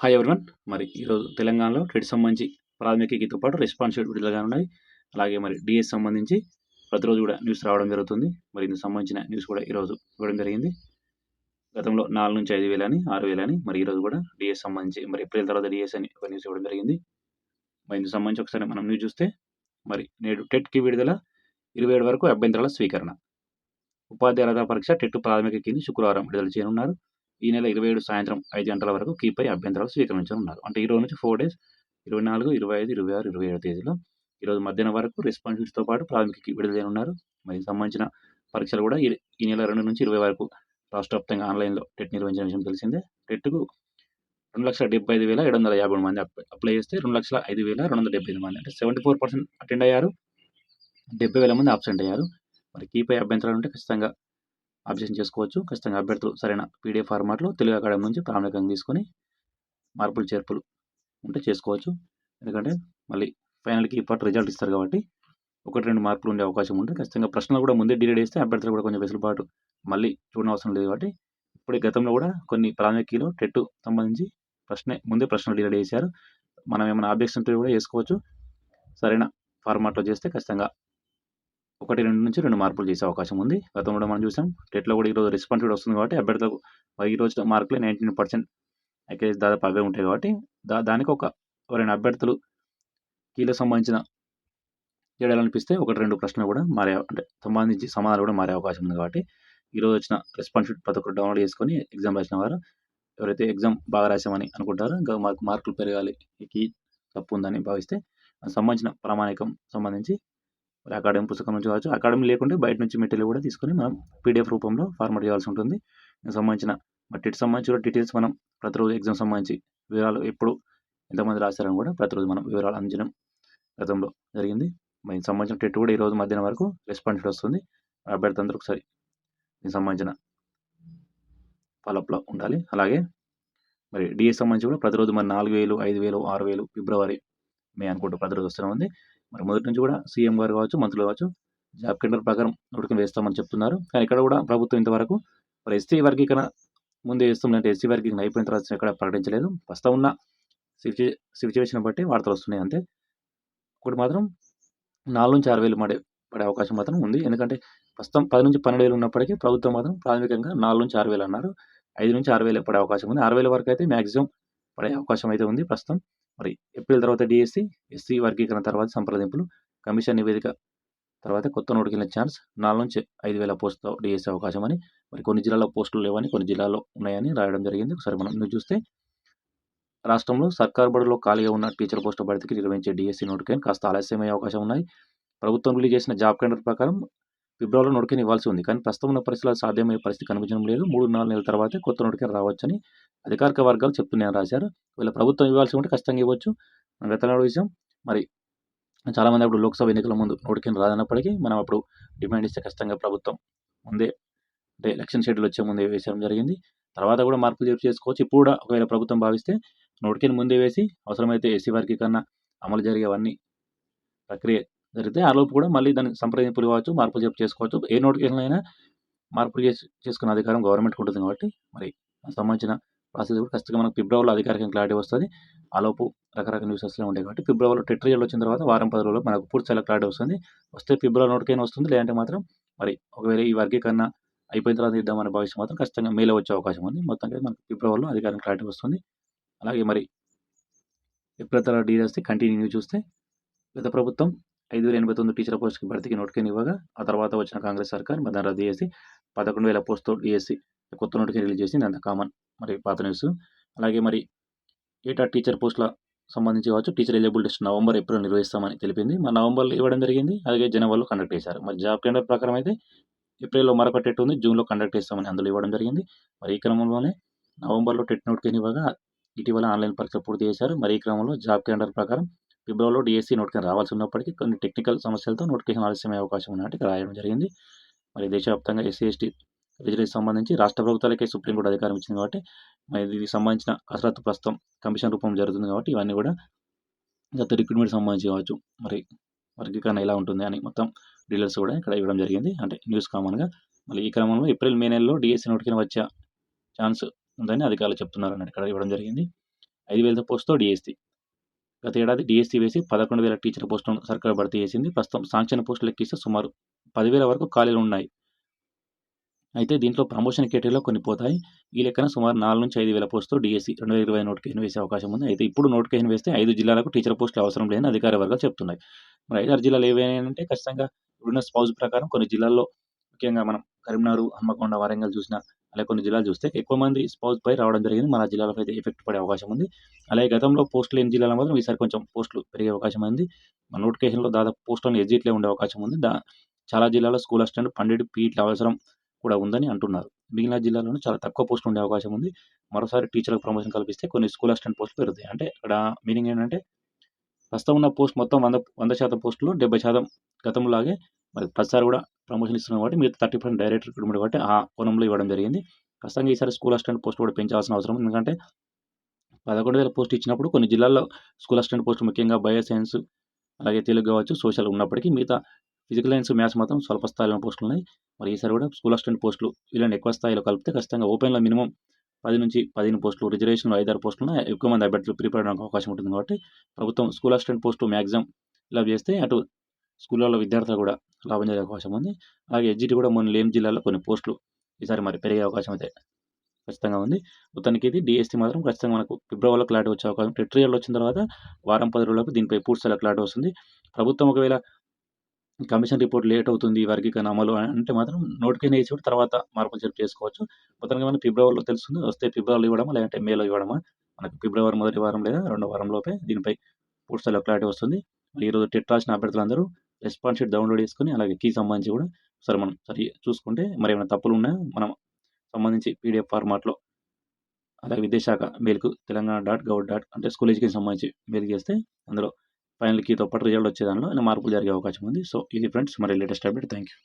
Hi everyone మరి ఈరోజు తెలంగాణలో టెట్ సంబంధించి ప్రాథమిక గీతో పాటు రెస్పాన్సిబిలిటీ విడుదలగా ఉన్నాయి. అలాగే మరి డిఎస్ సంబంధించి ప్రతిరోజు కూడా న్యూస్ రావడం జరుగుతుంది. మరి ఇందుకు సంబంధించిన న్యూస్ కూడా ఈరోజు ఇవ్వడం జరిగింది. గతంలో నాలుగు నుంచి ఐదు వేలని ఆరు వేలని మరి ఈరోజు కూడా డిఎస్ సంబంధించి మరి ఏప్రిల్ తర్వాత డిఎస్ అని ఒక న్యూస్ ఇవ్వడం జరిగింది. మరి ఇందుకు సంబంధించి ఒకసారి మనం న్యూస్ చూస్తే మరి నేడు టెట్కి విడుదల ఇరవై ఏడు వరకు అభ్యంతరాల స్వీకరణ. ఉపాధ్యాయుల పరీక్ష టెట్ ప్రాథమిక కింది శుక్రవారం విడుదల చేయనున్నారు. ఈ నెల ఇరవై ఏడు సాయంత్రం ఐదు గంటల వరకు కీపై అభ్యంతరాలు స్వీకరించనున్నారు. అంటే ఈ రోజు నుంచి ఫోర్ డేస్ ఇరవై నాలుగు ఇరవై ఐదు ఇరవై ఆరు ఇరవై ఏడు తేదీలో ఈరోజు మధ్యాహ్నం వరకు రెస్పాన్సిబిలిటీతో పాటు ప్రాథమిక విడుదలైనన్నారు. మరి సంబంధించిన పరీక్షలు కూడా ఈ ఈ నెల రెండు నుంచి ఇరవై వరకు రాష్ట్ర వ్యాప్తంగా ఆన్లైన్లో టెట్ నిర్వహించిన విషయం తెలిసిందే. టెట్కు రెండు లక్షల డెబ్బై ఐదు వేల ఏడు వందల యాభై మంది అప్లై చేస్తే రెండు లక్షల ఐదు వేల రెండు వందల డెబ్బై ఐదు మంది. అంటే సెవెంటీ ఫోర్ పర్సెంట్ అటెండ్ అయ్యారు. డెబ్బై వేల మంది అబ్సెంట్ అయ్యారు. మరి కీపై అభ్యంతరాలు ఉంటే ఖచ్చితంగా అబ్జెక్షన్ చేసుకోవచ్చు. ఖచ్చితంగా అభ్యర్థులు సరైన పీడిఎఫ్ ఫార్మాట్లో తెలుగు అకాడమీ నుంచి ప్రామాణికంగా తీసుకొని మార్పులు చేర్పులు ఉంటే చేసుకోవచ్చు. ఎందుకంటే మళ్ళీ ఫైనల్కి ఇప్పటి రిజల్ట్ ఇస్తారు కాబట్టి ఒకటి రెండు మార్కులు ఉండే అవకాశం ఉంటుంది. ఖచ్చితంగా ప్రశ్నలు కూడా ముందే డిలీట్ చేస్తే అభ్యర్థులు కూడా కొంచెం వెసులుబాటు మళ్ళీ చూడనవసరం అవసరం లేదు కాబట్టి ఇప్పుడు గతంలో కూడా కొన్ని ప్రాథమిక టెట్ సంబంధించి ప్రశ్నే ముందే ప్రశ్నలు డిలీట్ చేశారు. మనం ఏమైనా ఆబ్జెక్షన్తో కూడా చేసుకోవచ్చు. సరైన ఫార్మాట్లో చేస్తే ఖచ్చితంగా ఒకటి రెండు నుంచి రెండు మార్పులు చేసే అవకాశం ఉంది. గతంలో కూడా మనం చూసాం టెట్లో కూడా ఈరోజు రెస్పాన్స్ కూడా వస్తుంది కాబట్టి అభ్యర్థులకు ఈ రోజు మార్కులే నైంటీన్ పర్సెంట్ యాకేజ్ దాదాపు అవే ఉంటాయి కాబట్టి దా దానికి ఒక ఎవరైనా అభ్యర్థులు కీలకు సంబంధించిన చేయాలనిపిస్తే ఒకటి రెండు ప్రశ్నలు కూడా మారే అంటే సంబంధించి సమాధానాలు కూడా మారే అవకాశం ఉంది కాబట్టి ఈరోజు వచ్చిన రెస్పాన్స్ షీట్ ప్రతి ఒక్కరు డౌన్లోడ్ చేసుకొని ఎగ్జామ్ రాసిన వారు ఎవరైతే ఎగ్జామ్ బాగా రాసామని అనుకుంటారో ఇంకా మార్కు మార్కులు పెరగాలి ఈ కీ తప్పు ఉందని భావిస్తే సంబంధించిన ప్రామాణికం సంబంధించి అకాడమీ పుస్తకం నుంచి కావచ్చు అకాడమీ లేకుంటే బయట నుంచి మెటీరియల్ కూడా తీసుకొని మనం పీడిఎఫ్ రూపంలో ఫార్మాట్ చేయాల్సి ఉంటుంది. సంబంధించిన మరి టెట్ సంబంధించి కూడా డీటెయిల్స్ మనం ప్రతిరోజు ఎగ్జామ్ సంబంధించి వివరాలు ఎప్పుడు ఎంతమంది రాశారని కూడా ప్రతిరోజు మనం వివరాలు అందించడం గతంలో జరిగింది. మరి దీనికి సంబంధించిన టెట్ కూడా ఈరోజు మధ్యాహ్నం వరకు రెస్పాన్స్ వస్తుంది. అభ్యర్థి అందరూ ఒకసారి దీనికి సంబంధించిన ఫాలోఅప్లో ఉండాలి. అలాగే మరి డిఎస్ సంబంధించి కూడా ప్రతిరోజు మరి నాలుగు వేలు ఐదు వేలు ఆరు వేలు ఫిబ్రవరి మే అనుకుంటూ ప్రతిరోజు వస్తూనే ఉంది. మరి మొదటి నుంచి కూడా సీఎం గారు కావచ్చు మంత్రులు కావచ్చు జాబ్ కెండర్ ప్రకారం నోటిఫికేషన్ వేస్తామని చెప్తున్నారు. కానీ ఇక్కడ కూడా ప్రభుత్వం ఇంతవరకు మరి ఎస్టీ వర్గీకరణ ముందే వేస్తుందంటే ఎస్సీ వర్గీకరణ అయిపోయిన తర్వాత ఎక్కడ ప్రకటించలేదు. ప్రస్తుతం ఉన్న సిచ్యువేషన్ బట్టి వార్తలు వస్తున్నాయి అంతే. ఒకటి మాత్రం నాలుగు నుంచి ఆరు వేలు పడే పడే అవకాశం మాత్రం ఉంది. ఎందుకంటే ప్రస్తుతం పది నుంచి పన్నెండు వేలు ఉన్నప్పటికీ ప్రభుత్వం మాత్రం ప్రాథమికంగా నాలుగు నుంచి ఆరు వేలు అన్నారు. ఐదు నుంచి ఆరు వేలు పడే అవకాశం ఉంది. ఆరు వేల వరకు అయితే మ్యాక్సిమం పడే అవకాశం అయితే ఉంది ప్రస్తుతం. మరి ఏప్రిల్ తర్వాత డిఎస్సి ఎస్సీ వర్గీకరణ తర్వాత సంప్రదింపులు కమిషన్ నివేదిక తర్వాత కొత్త నోటికి ఛాన్స్ నాలుగు నుంచి ఐదు వేల పోస్ట్ డిఎస్సీ అవకాశం అని మరి కొన్ని జిల్లాల్లో పోస్టులు లేవని కొన్ని జిల్లాల్లో ఉన్నాయని రాయడం జరిగింది. ఒకసారి మనం న్యూస్ చూస్తే రాష్ట్రంలో సర్కార్ బడిలో ఖాళీగా ఉన్న టీచర్ పోస్టు భర్తీకి నిర్వహించే డిఎస్సీ నోటికైన కాస్త ఆలస్యమయ్యే అవకాశం ఉన్నాయి. ప్రభుత్వం రిలీజ్ చేసిన జాబ్ క్యాలెండర్ ప్రకారం ఫిబ్రవరిలో నోటిఫికేషన్ ఇవ్వాల్సి ఉంది. కానీ ప్రస్తుతం ఉన్న పరిస్థితుల్లో సాధ్యమయ్యే పరిస్థితి కనిపించడం లేదు. మూడు నాలుగు నెలల తర్వాతే కొత్త నోటిఫికేషన్ రావచ్చని అధికారిక వర్గాలు చెప్తున్నాయని రాశారు. వీళ్ళ ప్రభుత్వం ఇవ్వాల్సి ఉంటే ఖచ్చితంగా ఇవ్వచ్చు. మనం విషయం మరి చాలామంది అప్పుడు లోక్సభ ఎన్నికల ముందు నోటిఫికేషన్ రాదన్నప్పటికీ మనం అప్పుడు డిమాండ్ ఇస్తే ఖచ్చితంగా ప్రభుత్వం ముందే అంటే ఎలక్షన్ షెడ్యూల్ వచ్చే ముందే వేసడం జరిగింది. తర్వాత కూడా మార్పులు చేర్పు చేసుకోవచ్చు. ఇప్పుడు కూడా ఒకవేళ ప్రభుత్వం భావిస్తే నోటిఫికేషన్ ముందే వేసి అవసరమైతే ఎస్సీ వారికి కన్నా అమలు జరిగేవన్నీ ప్రక్రియ జరిగితే ఆ లోపు కూడా మళ్ళీ దాన్ని సంప్రదింపులు కావచ్చు మార్పులు చెప్పు చేసుకోవచ్చు. ఏ నోటిఫికేషన్ అయినా మార్పులు చేసి చేసుకునే అధికారం గవర్నమెంట్కి ఉంటుంది కాబట్టి మరి సంబంధించిన ప్రాసెస్ కూడా ఖచ్చితంగా మనకు ఫిబ్రవరిలో అధికారికంగా క్లారిటీ వస్తుంది. ఆ లోపు రకరకాల న్యూస్ వస్తూనే ఉంటాయి కాబట్టి ఫిబ్రవరిలో టెట్ రిజల్ట్ వచ్చిన తర్వాత వారం పది రోజుల్లో మనకు పూర్తి క్లారిటీ వస్తుంది. వస్తే ఫిబ్రవరి నోటికైనా వస్తుంది లేదంటే మాత్రం మరి ఒకవేళ ఈ వర్గీకరణ అయిపోయిన తర్వాత ఇద్దామనే భవిష్యత్తు మాత్రం ఖచ్చితంగా మేలో వచ్చే అవకాశం ఉంది. మొత్తంగా మనకు ఫిబ్రవరిలో అధికారం క్లారిటీ వస్తుంది. అలాగే మరి ఏప్రిల్ డీల్ వస్తే కంటిన్యూ చూస్తే గత ప్రభుత్వం ఐదు వేల ఎనభై తొమ్మిది టీచర్ పోస్టుకి భర్తీకి నోటిఫికేషన్ ఇవ్వగా ఆ తర్వాత వచ్చిన కాంగ్రెస్ సర్కార్ మరి దాన్ని రద్దు చేసి పదకొండు వేల పోస్టుతో డిఎస్సి కొత్త నోటిఫికేషన్ రిలీజ్ చేసింది. అంత కామన్ మరి పాత న్యూస్. అలాగే మరి ఏటా టీచర్ పోస్టుల సంబంధించి కావచ్చు teacher eligible test November April నిర్వహిస్తామని తెలిపింది. మరి నవంబర్లో ఇవ్వడం జరిగింది. అలాగే జనవరిలో కండక్ట్ చేశారు. మరి జాబ్ టెండర్ ప్రకారం అయితే ఏప్రిల్లో మరొక టెట్ ఉంది. జూన్లో కండక్ట్ చేస్తామని అందులో ఇవ్వడం జరిగింది. మరి ఈ క్రమంలోనే నవంబర్లో టెట్ నోటిఫికేషన్ ఇవ్వగా ఇటీవల ఆన్లైన్ పరీక్ష పూర్తి చేశారు. మరి ఈ క్రమంలో జాబ్ క్యాలెండర్ ప్రకారం ఫిబ్రవరిలో డిఎస్సీ నోటిఫికేషన్ రావాల్సి ఉన్నప్పటికీ కొన్ని టెక్నికల్ సమస్యలతో నోటిఫికేషన్ ఆలస్యమయ్యే అవకాశం ఉన్నట్టు ఇక్కడ రాయడం జరిగింది. మరి దేశవ్యాప్తంగా ఎస్సీ ఎస్టీ రిజర్వేషన్ సంబంధించి రాష్ట్ర ప్రభుత్వాలకే సుప్రీంకోర్టు అధికారం ఇచ్చింది కాబట్టి మరి దీనికి సంబంధించిన కసరత్తు ప్రస్తుతం కమిషన్ రూపం జరుగుతుంది కాబట్టి ఇవన్నీ కూడా గత రిక్రూట్మెంట్ సంబంధించి కావచ్చు. మరి వర్గీకరణ ఎలా ఉంటుంది అని మొత్తం డీలర్స్ కూడా ఇక్కడ ఇవ్వడం జరిగింది. అంటే న్యూస్ కామన్గా మళ్ళీ ఈ క్రమంలో ఏప్రిల్ మే నెలలో డిఎస్సీ నోటిఫికేషన్ వచ్చే ఛాన్స్ ఉందని అధికారులు చెప్తున్నారు అన్నట్టు ఇక్కడ ఇవ్వడం జరిగింది. ఐదు వేలతో పోస్టుతో డిఎస్సి. గత ఏడాది డిఎస్సి వేసి పదకొండు వేల టీచర్ పోస్టులను సర్కార్ భర్తీ చేసింది. ప్రస్తుతం సాంక్షన్ పోస్టులు ఎక్కిస్తే సుమారు పదివేల వరకు ఖాళీలు ఉన్నాయి. అయితే దీంట్లో ప్రమోషన్ కేటగిరీలో కొన్ని పోతాయి. ఈ లెక్కన సుమారు నాలుగు నుంచి ఐదు వేల పోస్టులు డిఎస్సి రెండు వేల ఇరవై నోటిఫికేషన్ వేసే అవకాశం ఉంది. అయితే ఇప్పుడు నోటిఫికేషన్ వేస్తే ఐదు జిల్లాలకు టీచర్ పోస్టులు అవసరం లేదని అధికార వర్గాలు చెప్తున్నాయి. మరి ఐదారు జిల్లాలు ఏవైనా ఖచ్చితంగా ఇప్పుడున్న స్పౌజ్ ప్రకారం కొన్ని జిల్లాల్లో ముఖ్యంగా మనం కరీంనగర్ హన్మకొండ వరంగల్ చూసిన అలాగే కొన్ని జిల్లాలు చూస్తే ఎక్కువ మంది స్పౌజ్ పై రావడం జరిగింది. మన జిల్లాలో అయితే ఎఫెక్ట్ పడే అవకాశం ఉంది. అలాగే గతంలో పోస్టులు లేని జిల్లాలో మాత్రం ఈసారి కొంచెం పోస్టులు పెరిగే అవకాశం ఉంది. మన నోటిఫికేషన్లో దాదాపు పోస్టులను ఎగ్జిట్లే ఉండే అవకాశం ఉంది. దా చాలా జిల్లాలో స్కూల్ అసిస్టెంట్ పండిట్ పీట్ల అవసరం కూడా ఉందని అంటున్నారు. మిగిలిన జిల్లాలోనూ చాలా తక్కువ పోస్టులు ఉండే అవకాశం ఉంది. మరోసారి టీచర్లకు ప్రమోషన్ కల్పిస్తే కొన్ని స్కూల్ అసిస్టెంట్ పోస్టులు పెరుగుతాయి. అంటే ఇక్కడ మీనింగ్ ఏంటంటే ప్రస్తుతం ఉన్న పోస్ట్ మొత్తం వంద వంద శాతం పోస్టులు డెబ్బై శాతం గతంలాగే మరి ప్రతిసారి కూడా ప్రమోషన్ ఇస్తున్నాం కాబట్టి మీరు థర్టీ పర్సెంట్ డైరెక్ట్ రిక్రూట్మెంట్ కాబట్టి ఆ కోణంలో ఇవ్వడం జరిగింది. ఖచ్చితంగా ఈసారి స్కూల్ అసిస్టెంట్ పోస్ట్ కూడా పెంచాల్సిన అవసరం ఎందుకంటే పదకొండు వేల పోస్ట్ ఇచ్చినప్పుడు కొన్ని జిల్లాల్లో స్కూల్ అసిస్టెంట్ పోస్ట్ ముఖ్యంగా బయో సైన్స్ అలాగే తెలుగు కావచ్చు సోషల్ ఉన్నప్పటికీ మిగతా ఫిజికల్ సైన్స్ మ్యాథ్స్ మాత్రం స్వల్ప స్థాయిలో పోస్టులు ఉన్నాయి. మరి ఈసారి కూడా స్కూల్ అసిస్టెంట్ పోస్టులు వీళ్ళని ఎక్కువ స్థాయిలో కలిపితే ఖచ్చితంగా ఓపెన్లో మినిమం పది నుంచి పదిహేను పోస్టులు రిజర్వేషన్లో ఐదారు పోస్టులు ఎక్కువ మంది అభ్యర్థులు ప్రిపేర్ అవడానికి అవకాశం ఉంటుంది కాబట్టి ప్రభుత్వం స్కూల్ అసిస్టెంట్ పోస్టు మ్యాక్సిమం ఇలా చేస్తే అటు స్కూళ్ళలో విద్యార్థులు కూడా లాభం జరిగే అవకాశం ఉంది. అలాగే ఎడ్జిటి కూడా మన లేం జిల్లాలో కొన్ని పోస్టులు ఈసారి మరి పెరిగే అవకాశం అయితే ఖచ్చితంగా ఉంది. మొత్తానికి ఇది డిఎస్టీ మాత్రం ఖచ్చితంగా మనకు ఫిబ్రవరిలో క్లారిటీ వచ్చే అవకాశం టెట్రియల్ వచ్చిన తర్వాత వారం పది రోజులకు దీనిపై పూర్తిస్థాయిలో క్లారిటీ వస్తుంది. ప్రభుత్వం ఒకవేళ కమిషన్ రిపోర్ట్ లేట్ అవుతుంది వర్గీకరణ అమలు అంటే మాత్రం నోటిఫికేషన్ వేసి కూడా తర్వాత మార్పులు చేర్పు చేసుకోవచ్చు. మొత్తానికి మనం ఫిబ్రవరిలో తెలుస్తుంది వస్తే ఫిబ్రవరిలో ఇవ్వడమా లేదంటే మేలో ఇవ్వడమా? మనకు ఫిబ్రవరి మొదటి వారం లేదా రెండో వారం లోపే దీనిపై పూర్తిస్థాయిలో క్లారిటీ వస్తుంది. ఈరోజు టెట్ రాసిన అభ్యర్థులందరూ రెస్పాన్స్ షీట్ డౌన్లోడ్ చేసుకొని అలాగే కీ సంబంధించి కూడా సరే మనం సరి చూసుకుంటే మరి ఏమైనా తప్పులు ఉన్నాయా మనం సంబంధించి పీడిఎఫ్ ఫార్మాట్లో అలాగే విద్యాశాఖ మెయిల్కు తెలంగాణ డాట్ గవ్ డాట్ అంటే స్కూల్ ఎడ్యుకేషన్ సంబంధించి మెయిల్ చేస్తే అందులో ఫైనల్ కీతో పాటు రిజల్ట్ వచ్చే దానిలో మార్పులు జరిగే అవకాశం ఉంది. సో ఇది ఫ్రెండ్స్ మరి లేటెస్ట్ అప్డేట్. Thank you